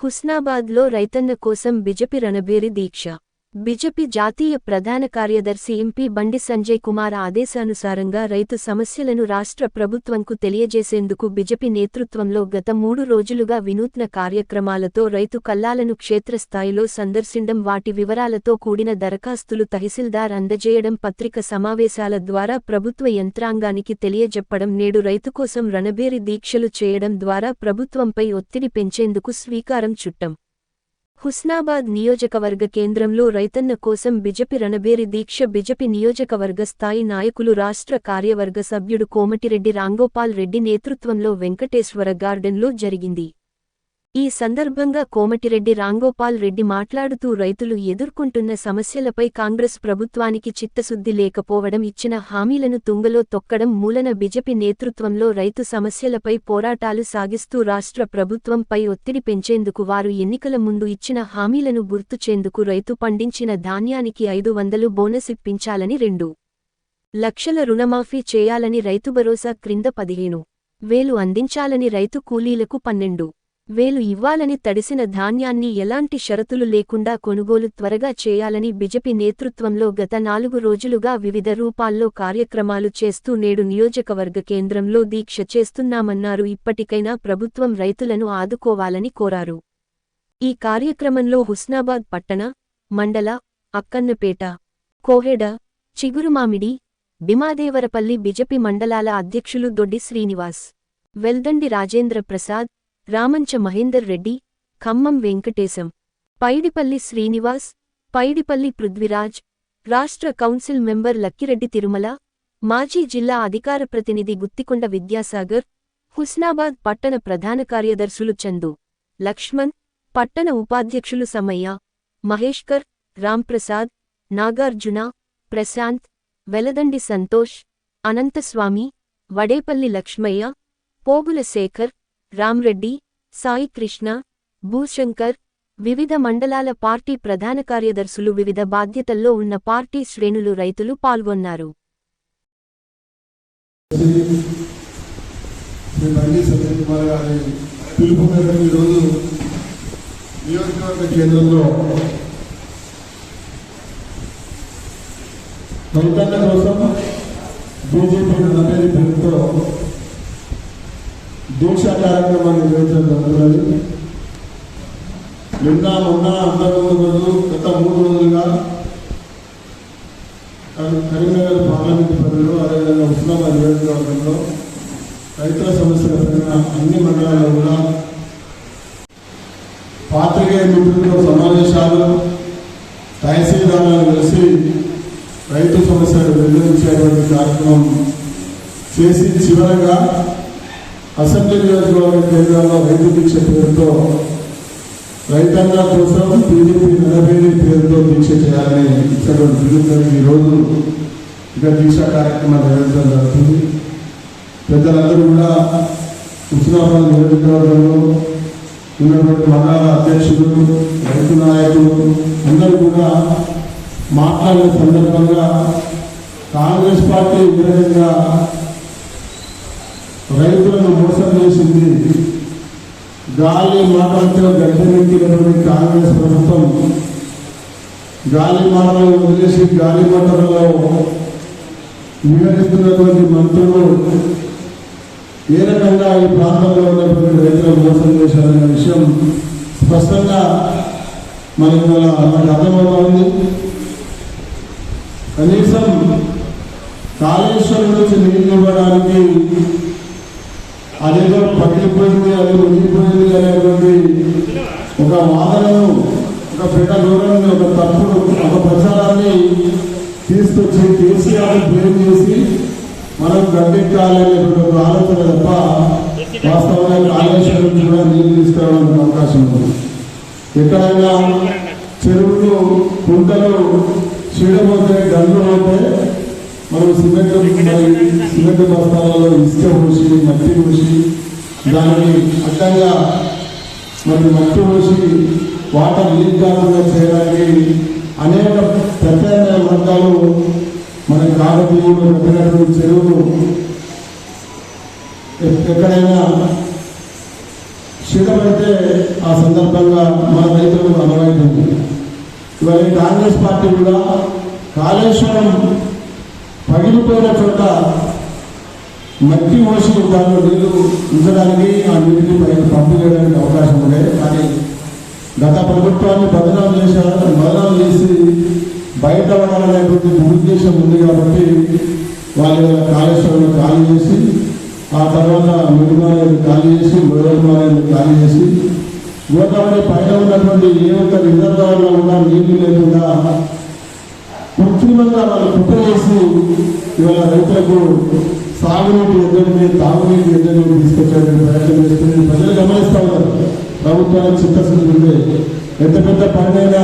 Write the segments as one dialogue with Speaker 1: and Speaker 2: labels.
Speaker 1: హుస్నాబాద్లో రైతన్న కోసం బిజెపి రణబేరి దీక్ష. బిజెపి జాతీయ ప్రధాన కార్యదర్శి ఎంపీ బండి సంజయ్ కుమార్ ఆదేశానుసారంగా రైతు సమస్యలను రాష్ట్ర ప్రభుత్వంకు తెలియజేసేందుకు బిజెపి నేతృత్వంలో గత మూడు రోజులుగా వినూత్న కార్యక్రమాలతో రైతు కల్లాలను క్షేత్రస్థాయిలో సందర్శించడం వాటి వివరాలతో కూడిన దరఖాస్తులు తహసీల్దార్ అందజేయడం పత్రిక సమావేశాల ద్వారా ప్రభుత్వ యంత్రాంగానికి తెలియజెప్పడం నేడు రైతు కోసం రణబేరి దీక్షలు చేయడం ద్వారా ప్రభుత్వంపై ఒత్తిడి పెంచేందుకు స్వీకారం చుట్టం. హుస్నాబాద్ నియోజకవర్గ కేంద్రంలో రైతన్న కోసం బిజెపి రణబేరి దీక్ష బిజెపి నియోజకవర్గ స్థాయి నాయకులు రాష్ట్ర కార్యవర్గ సభ్యుడు కోమటిరెడ్డి రాంగోపాల్ రెడ్డి నేతృత్వంలో వెంకటేశ్వర గార్డెన్లో జరిగింది. ఈ సందర్భంగా కోమటిరెడ్డి రాంగోపాల్ రెడ్డి మాట్లాడుతూ రైతులు ఎదుర్కొంటున్న సమస్యలపై కాంగ్రెస్ ప్రభుత్వానికి చిత్తశుద్ధి లేకపోవడం ఇచ్చిన హామీలను తుంగలో తొక్కడం మూలన బిజెపి నేతృత్వంలో రైతు సమస్యలపై పోరాటాలు సాగిస్తూ రాష్ట్ర ప్రభుత్వంపై ఒత్తిడి పెంచేందుకు వారు ఎన్నికల ముందు ఇచ్చిన హామీలను గుర్తుచేందుకు రైతు పండించిన ధాన్యానికి ఐదు వందలు బోనస్ ఇప్పించాలని రెండు లక్షల రుణమాఫీ చేయాలని రైతు భరోసా క్రింద పదిహేను వేలు అందించాలని రైతు కూలీలకు పన్నెండు వేలు ఇవ్వాలని తడిసిన ధాన్యాన్ని ఎలాంటి షరతులు లేకుండా కొనుగోలు త్వరగా చేయాలని బిజెపి నేతృత్వంలో గత నాలుగు రోజులుగా వివిధ రూపాల్లో కార్యక్రమాలు చేస్తూ నేడు నియోజకవర్గ కేంద్రంలో దీక్ష చేస్తున్నామన్నారు. ఇప్పటికైనా ప్రభుత్వం రైతులను ఆదుకోవాలని కోరారు. ఈ కార్యక్రమంలో హుస్నాబాద్ పట్టణ మండల అక్కన్నపేట కోహెడ చిగురుమామిడి భీమాదేవరపల్లి బిజెపి మండలాల అధ్యక్షులు దొడ్డి శ్రీనివాస్ వెల్దండి రాజేంద్ర ప్రసాద్ రామంచ మహేందర్ రెడ్డి ఖమ్మం వెంకటేశం పైడిపల్లి శ్రీనివాస్ పైడిపల్లి పృథ్వీరాజ్ రాష్ట్ర కౌన్సిల్ మెంబర్ లక్కిరెడ్డి తిరుమల మాజీ జిల్లా అధికార ప్రతినిధి గుత్తికొండ విద్యాసాగర్ హుస్నాబాద్ పట్టణ ప్రధాన కార్యదర్శులు చందు లక్ష్మణ్ పట్టణ ఉపాధ్యక్షులు సమయ్య మహేష్కర్ రాంప్రసాద్ నాగార్జున ప్రశాంత్ వెలదండి సంతోష్ అనంతస్వామి వడేపల్లి లక్ష్మయ్య పోగుల శేఖర్ రామ్రెడ్డి సాయి కృష్ణ భూశంకర్ వివిధ మండలాల పార్టీ ప్రధాన కార్యదర్శులు వివిధ బాధ్యతల్లో ఉన్న పార్టీ శ్రేణులు రైతులు పాల్గొన్నారు.
Speaker 2: నియోజకవర్గ కేంద్రంలో కోసం బీజేపీ నమ్మేది పేరుతో దీక్షా కార్యక్రమాన్ని నిర్వహించడం జరుగుతున్నది నిన్న మొన్న అంతకుముందు రోజు గత మూడు రోజులుగా కరీంనగర్ పార్లమెంట్ పరిధిలో అదేవిధంగా ఉస్మానాబాద్ నియోజకవర్గంలో రైతుల సమస్యల పైన అన్ని మండలాల్లో కూడా పాత్రికేయ మిత్రులతో సమావేశాలు తహసీల్దారులను కలిసి రైతు సమస్యలు నిర్ణయించేటువంటి కార్యక్రమం చేసి చివరగా అసెంబ్లీ నియోజకవర్గ రైతు దీక్ష పేరుతో రైతాంగ కోసం టీడీపీ నలభై పేరుతో దీక్ష చేయాలని ఇచ్చినటువంటి పిలుపుని ఈరోజు ఇక్కడ దీక్ష కార్యక్రమం నిర్వహించడం జరుగుతుంది. పెద్దలందరూ కూడా ఉస్మానాబాద్ నియోజకవర్గంలో ఉన్నటువంటి మండల అధ్యక్షులు రైతు నాయకులు అందరూ కూడా మాట్లాడిన సందర్భంగా కాంగ్రెస్ పార్టీ విధంగా రైతులను మోసం చేసింది. గాలి మాటలతో గడ్డెక్కినటువంటి కాంగ్రెస్ ప్రభుత్వం. గాలి మాటలు వదిలేసి గాలి మంటలలో వివరిస్తున్నటువంటి మంత్రులు ఏ రకంగా ఈ ప్రాంతంలో ఉన్నటువంటి రైతులను మోసం చేశారనే విషయం స్పష్టంగా మనకి ఇవాళ మనకు అర్థమవుతోంది. కనీసం కాళేశ్వరం నుంచి నీళ్ళు ఇవ్వడానికి అదేదో పట్టిపోయింది అది మునిగిపోయింది అనేటువంటి ఒక వాదనను ఒక పెద్ద ఒక తప్పుడు ఒక ప్రచారాన్ని తీసుకొచ్చి కేసీఆర్ బ్లేమ్ చేసి మనం గడ్డెక్కాలనేటువంటి ఒక ఆలోచన తప్ప వాస్తవంగా కాళేశ్వరం కూడా నీళ్ళు తీసుకురావడానికి అవకాశం ఉంది. ఎక్కడైనా చెరువులు కుంటలు చీడపోతే గండ్లు పోతే మనం సిమెంట్ సిమెంట్ బస్తాలలో ఇసుక పోసి మట్టి పోసి దాన్ని అడ్డంగా మరి మట్టి పోసి వాటర్ లీక్ కాకుండా చేయడానికి అనేక ప్రత్యామ్నాయ వర్గాలు మన కాకతీయులు కట్టినటువంటి చెరువులు ఎక్కడైనా శిడపడితే ఆ సందర్భంగా మన రైతులకు అలవాటు ఇవాళ కాంగ్రెస్ పార్టీ కూడా కాళేశ్వరం పగిలిపోయిన చోట మట్టి మోసి దాంట్లో నీళ్ళు ఉంచడానికి ఆ నీటిని పైకి పంపివేయడానికి అవకాశం ఉండే. కానీ గత ప్రభుత్వాన్ని బదనాలు చేశారు బదనాలు చేసి బయట పడాలనేటువంటి దురుద్దేశం ఉంది కాబట్టి వాళ్ళు కాళేశ్వరం ఖాళీ చేసి ఆ తర్వాత మిడిమాలను ఖాళీ చేసి గోదావరి ఖాళీ చేసి గోదావరి పైన ఉన్నటువంటి ఏ ఒక్క రిజర్వాయర్లో కూడా నీళ్ళు లేకుండా కృత్రిమంగా వాళ్ళు కుట్ర చేసి ఇవాళ రైతులకు సాగునీటి ఎద్దడిని తాగునీటి ఎద్దడిని తీసుకొచ్చారని ప్రయత్నం చేస్తుంది ప్రజలు గమనిస్తా ఉన్నారు. ప్రభుత్వానికి చిత్తశుద్ధి ఎంత పెద్ద పనినైనా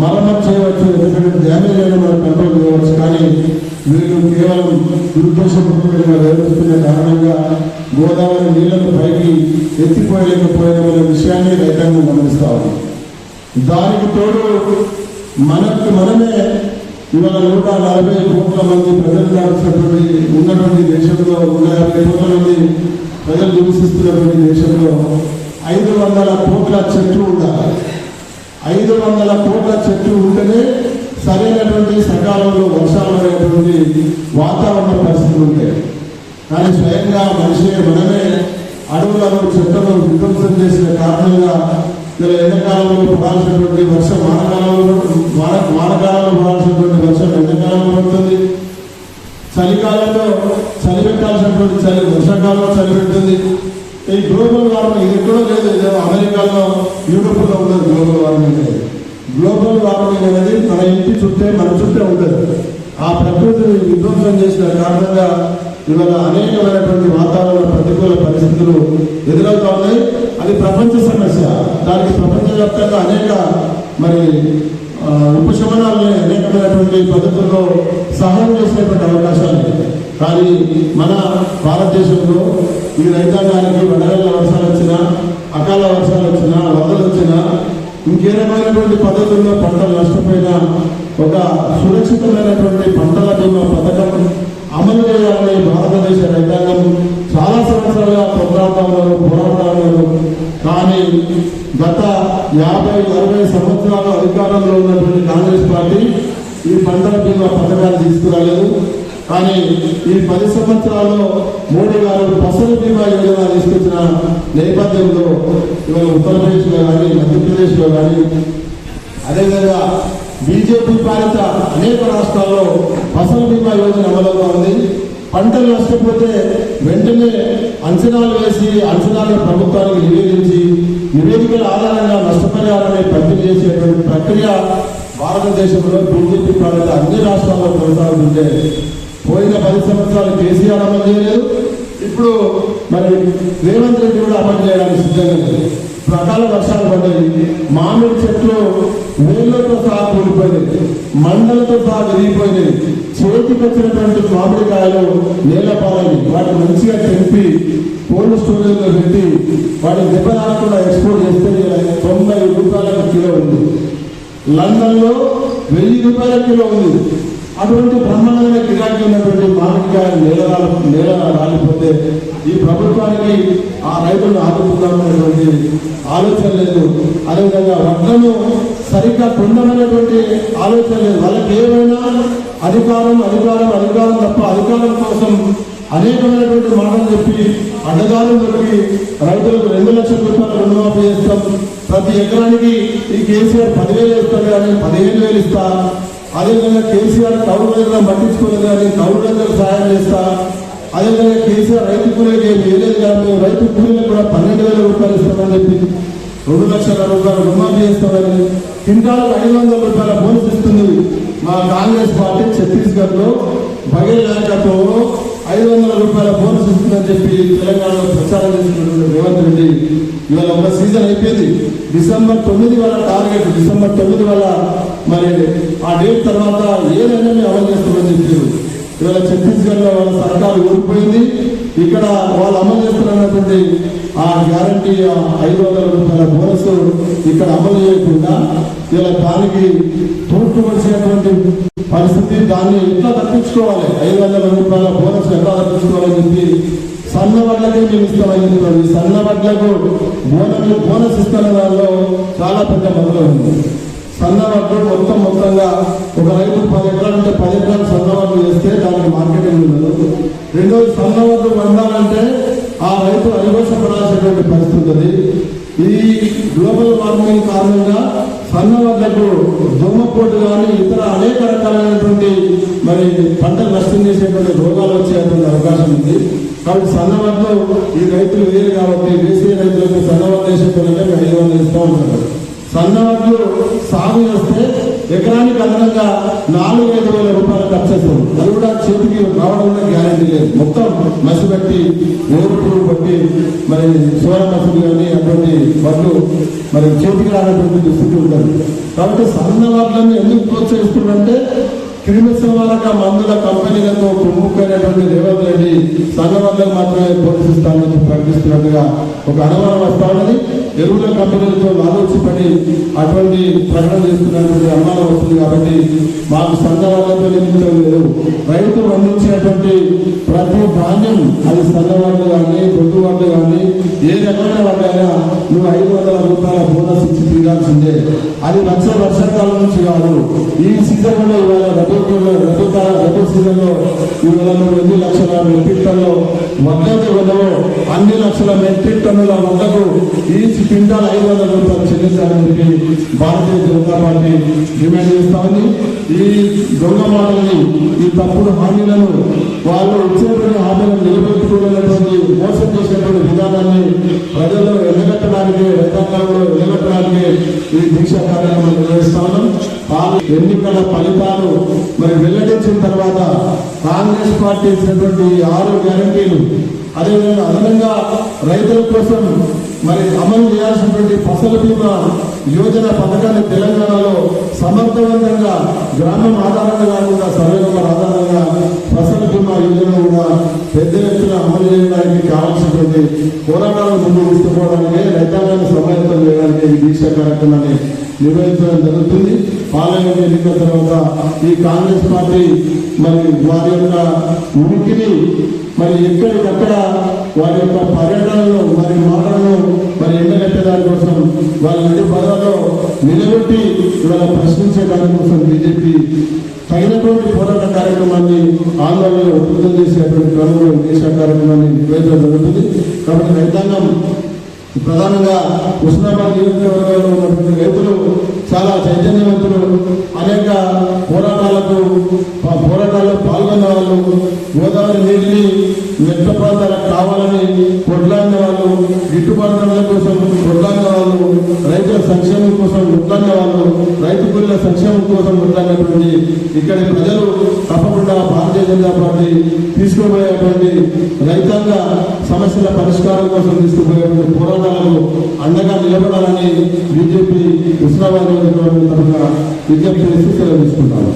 Speaker 2: మరమ్మతు చేయవచ్చు ఎంత పెద్ద డ్యామేజ్ అయినా మనం కంట్రోల్ చేయవచ్చు కానీ వీళ్ళు కేవలం దురుద్దేశపూర్వకంగా వ్యవహరిస్తున్న కారణంగా గోదావరి నీళ్ళను పైకి ఎత్తిపోయలేకపోయిన విషయాన్ని రైతాంగం గమనిస్తా ఉంది. దానికి తోడు మనకు మనమే ఇవాళ నూట నలభై కోట్ల మంది ప్రజలు కావాల్సినటువంటి ఉన్నటువంటి దేశంలో నూట యాభై కోట్ల మంది ప్రజలు నివసిస్తున్నటువంటి దేశంలో ఐదు వందల కోట్ల చెట్లు ఉండాలి. ఐదు వందల కోట్ల చెట్లు ఉంటేనే సరైనటువంటి సకాలంలో వర్షాలు అనేటువంటి వాతావరణ పరిస్థితులు ఉంటాయి. కానీ స్వయంగా మనిషి మనమే అడవులను చెట్లను విధ్వంసం చేసిన కారణంగా ఇలా ఎండాకాలంలో పడాల్సినటువంటి వర్షం వానకాలంలో వాన వానకాలంలో చలికాలంలో చలి పెట్టాల్సినటువంటి చలి వర్షాకాలంలో చలి పెడుతుంది ఈ గ్లోబల్ వార్మింగ్ ఇది ఎక్కడో లేదు. అమెరికాలో యూరోప్లో ఉండదు గ్లోబల్ వార్మింగ్ అనేది గ్లోబల్ వార్మింగ్ అనేది మన ఇంటి చుట్టే మన చుట్టే ఉంటుంది ఆ ప్రకృతిని విధ్వంసం చేసిన కారణంగా ఇవాళ అనేకమైనటువంటి వాతావరణ ప్రతికూల పరిస్థితులు ఎదురవుతా ఉన్నాయి. అది ప్రపంచ సమస్య. దానికి ప్రపంచవ్యాప్తంగా అనేక మరి ఉపశమనాలని అనేకమైనటువంటి పద్ధతుల్లో సహాయం చేసేటువంటి అవకాశాలు కానీ మన భారతదేశంలో ఈ రైతాంగానికి వడగళ్ళ వర్షాలు వచ్చినా అకాల వర్షాలు వచ్చినా వరదలు వచ్చినా ఇంకే రకమైనటువంటి పద్ధతుల్లో పంటలు నష్టపోయినా ఒక సురక్షితమైనటువంటి పంటల బీమా పథకం అమలు చేయాలని భారతదేశ రైతాంగం చాలా సంవత్సరాలుగా పోరాటాలను పోరాటాలను కానీ గత యాభై అరవై సంవత్సరాల అధికారంలో ఉన్నటువంటి కాంగ్రెస్ పార్టీ ఈ పంటల బీమా పథకాన్ని తీసుకురాలేదు. కానీ ఈ పది సంవత్సరాల్లో మోడీ గారు ఫసల్ బీమా యోజన తీసుకొచ్చిన నేపథ్యంలో ఇవాళ ఉత్తరప్రదేశ్లో కానీ మధ్యప్రదేశ్లో కానీ అదేవిధంగా బీజేపీ పాలిత అనేక రాష్ట్రాల్లో ఫసల్ బీమా యోజన అమలుగా ఉంది. పంటలు నష్టపోతే వెంటనే అంచనాలు వేసి అంచనాలను ప్రభుత్వానికి నివేదించి నివేదికల ఆధారంగా నష్టపరిహారాన్ని పంపిణీ చేసేటువంటి ప్రక్రియ భారతదేశంలో బీజేపీ పాలిత అన్ని రాష్ట్రాల్లో కొనసాగుతుంటే పోయిన పది సంవత్సరాలు కేసీఆర్ అమలు చేయలేదు. ఇప్పుడు మరి రేవంత్ రెడ్డి కూడా అమలు చేయడానికి సిద్ధంగా లేదు. ఇప్పుడు అకాల వర్షాలు పడ్డాయి మామిడి చెట్లు వేళ్ళతో సహా కూలిపోయినాయి మండలతో సహా విరిగిపోయింది చేతికి వచ్చినటువంటి మామిడికాయలు నేల పాలని వాటిని మంచిగా తెంపి కోల్డ్ స్టోరేజ్లో పెట్టి వాటిని దెబ్బ రాకుండా ఎక్స్పోర్ట్ చేస్తే తొంభై రూపాయలకు కిలో ఉంది. లండన్లో వెయ్యి రూపాయల కిలో ఉంది. అటువంటి బ్రహ్మాండమైన గిరాకీ ఉన్నటువంటి మామిడికాయ నేల నేల రాలిపోతే ఈ ప్రభుత్వానికి ఆ రైతులను ఆదుకుందామనేటువంటి ఆలోచన లేదు. అదేవిధంగా వడ్లను సరిగ్గా కొండమనేటువంటి ఆలోచన లేదు. వాళ్ళకి ఏమైనా అధికారం అధికారం అధికారం తప్ప అధికారం కోసం అనేకమైనటువంటి మాటలు చెప్పి అడ్డదారులు దొరికి రైతులకు రెండు లక్షల రూపాయలు రుణమాఫీ చేస్తాం. ప్రతి ఎకరానికి ఈ కేసీఆర్ పదివేలు ఇస్తాడు కానీ పదిహేను వేలు ఇస్తా. అదేవిధంగా కేసీఆర్ కౌలు రైతులను పట్టించుకోలేదు కానీ కౌలు రైతులకు సహాయం చేస్తా. అదేవిధంగా కేసీఆర్ రైతు కూలీకి ఏమి వేయలేదు కానీ రైతు కూలీలకు కూడా పన్నెండు వేల రూపాయలు ఇస్తామని చెప్పి రెండు లక్షల రూపాయలు రుణమాఫీ చేస్తామని క్వింటాలకు ఐదు వందల రూపాయల బోనస్ ఇస్తుంది మా కాంగ్రెస్ పార్టీ ఛత్తీస్గఢ్లో బఘేల్ ఐదు వందల రూపాయల బోనస్ ఇస్తుందని చెప్పి తెలంగాణలో ప్రచారం చేసినటువంటి రేవంత్ రెడ్డి ఇవాళ ఒక సీజన్ అయిపోయింది. డిసెంబర్ తొమ్మిది వల్ల టార్గెట్ డిసెంబర్ తొమ్మిది వల్ల మరి ఆ డేట్ తర్వాత ఏదైనా మేము అమలు చేస్తామని చెప్పారు. ఇవాళ ఛత్తీస్గఢ్లో వాళ్ళ సర్కారు ఊడిపోయింది ఇక్కడ వాళ్ళు అమలు చేస్తున్నటువంటి ఆ గ్యారంటీ ఐదు వందల రూపాయల బోనస్ ఇక్కడ అమలు చేయకుండా ఇలా దానికి తూర్పు వచ్చినటువంటి పరిస్థితి దాన్ని ఎట్లా తప్పించుకోవాలి? ఐదు వందల రూపాయల బోనస్ ఎట్లా తప్పించుకోవాలని చెప్పి సన్నబడ్లకే మేము ఇస్తామని చెప్తారు ఈ సన్నబడ్లకు బోనస్ బోనస్ ఇస్తున్న దానిలో చాలా పెద్ద మొదలు ఉంది. సన్న మొత్తం మొత్తంగా ఒక రైతు పది ఎకరాలు అంటే పది ఎకరాలు సన్న చేస్తే వేస్తే దానికి మార్కెటింగ్ ఉండదు. రెండోది సన్న వడ్లు వండాలంటే ఆ రైతు అనుభవపడాల్సినటువంటి పరిస్థితి ఉంది ఈ గ్లోబల్ వార్మింగ్ కారణంగా సన్న వడ్లకు దోమపోటు కానీ ఇతర అనేక రకాలైనటువంటి మరి పంట నష్టం చేసేటువంటి రోగాలు వచ్చేటువంటి అవకాశం ఉంది. కాబట్టి సన్న ఈ రైతులు వేరు కాబట్టి వేసే రైతులకు సన్న వేసేటువంటి ఐదు వందలు ఇస్తూ ఉంటారు. సన్నవడ్లు సాగు చేస్తే ఎకరానికి అదనంగా నాలుగు ఐదు వేల రూపాయలు ఖర్చు అవుతుంది. అది కూడా చేతికి రావడం గ్యారంటీ గ్యారెంటీ లేదు. మొత్తం మసి పెట్టి వేరుపురు బట్టి మరి సోర మసులు కానీ అటువంటి వడ్లు మరి చేతికి రానటువంటి దుస్థితి ఉంటుంది. కాబట్టి సన్న వడ్లను ఎందుకు ప్రోత్సహిస్తుందంటే క్రిమి సంహారక మందుల కంపెనీలతో కుమ్ముకైనటువంటి రేవంత్ రెడ్డి సన్న వడ్లకు మాత్రమే ప్రోత్సహిస్తానని ప్రకటిస్తున్నట్టుగా ఒక అనుమానం వస్తా ఉన్నది. ఎరువుల కంపెనీలతో ఆలోచింపడి అటువంటి ప్రకటన చేస్తున్నటువంటి అమ్మాలు వస్తుంది కాబట్టి మాకు సన్న వడ్లతో నిమిత్తం లేదు. రైతు అందించినటువంటి ప్రతి ధాన్యం అది సన్న వడ్లు కానీ దొడ్డు వాళ్ళు కానీ ఏ రకమైన వాళ్ళైనా నువ్వు ఐదు వందల రూపాయల బోనస్ ఇచ్చిన తీరాల్సిందే అది వచ్చే వర్షాకాలం నుంచి కాదు. ఈ సీజన్లో ఇవాళ రథోత్సవంలో రథోత్సవ కాల రబీ సీజన్లో ఇవాళ నువ్వు ఎన్ని లక్షల మెట్రిక్ టన్నులు వడ్డకి వెళ్ళవో అన్ని లక్షల మెట్రిక్ టన్నుల వడ్డకు ఈ క్వింటాల్ ఐదు వందల రూపాయలు చెల్లించాలని భారతీయ జనతా పార్టీ డిమాండ్ చేస్తా ఉంది. ఈ దొంగ మాటలని ఈ తప్పుడు హామీలను వాళ్ళు ఇచ్చేటువంటి హామీలను నిలబెట్టుకోలేనటువంటి మోసం చేసినటువంటి విధానాన్ని ఈ దీక్ష కార్యక్రమం నిర్వహిస్తాను ఎన్నికల ఫలితాలు మరి వెల్లడించిన తర్వాత కాంగ్రెస్ పార్టీ ఇచ్చినటువంటి ఈ ఆరు గ్యారంటీలు అదేవిధంగా అదనంగా రైతుల కోసం మరి అమలు చేయాల్సినటువంటి ఫసల్ బీమా యోజన పథకాన్ని తెలంగాణలో సమర్థవంతంగా గ్రామం ఆధారంగా కాకుండా సర్వే ఎత్తున కావాల్సింది చేయడానికి పోరాటాలను ముందుకు తీసుకుపోవడానికి రైతాంగాన్ని సమాయత్తం చేయడానికి ఈ దీక్ష కార్యక్రమాన్ని నిర్వహించడం జరుగుతుంది. పార్లమెంట్ ఎన్నికల తర్వాత ఈ కాంగ్రెస్ పార్టీ మరి వారి యొక్క ఉనికిని మరి ఎక్కడికక్కడ వారి యొక్క పర్యటనలో మరి మాటలను మరి ఎండగట్టేదాని కోసం వాళ్ళ ఇంటి పదవిలో నిలబెట్టి ఇవాళ ప్రశ్నించే దానికోసం బీజేపీ తగినటువంటి పోరాట కార్యక్రమాన్ని ఆందోళనలో ఉధృతం చేసేటువంటి క్రమంలో దేశ కార్యక్రమాన్ని నిర్వహించడం జరుగుతుంది. కాబట్టి రైతాంగం ప్రధానంగా ఉస్మానాబాద్ నియోజకవర్గంలో ఉన్నటువంటి రైతులు చాలా చైతన్యవంతులు. అనేక పోరాటాలకు పోరాటాల్లో పాల్గొన్న వాళ్ళు గోదావరి నీటిని మెట్ల ప్రాంతాలకు కావాలని కొట్లాడిన వాళ్ళు గిట్టుబాటు కోసం రైతు సంక్షేమం కోసం కొట్లాడినటువంటి ఇక్కడి ప్రజలు తప్పకుండా భారతీయ జనతా పార్టీ తీసుకుపోయేటువంటి రైతాంగ సమస్యల పరిష్కారం కోసం తీసుకుపోయేటువంటి పోరాటాలకు అండగా నిలబడాలని బీజేపీ హుస్నాబాద్ తరఫున విజ్ఞప్తి చేసి సెలవు తీసుకుంటాము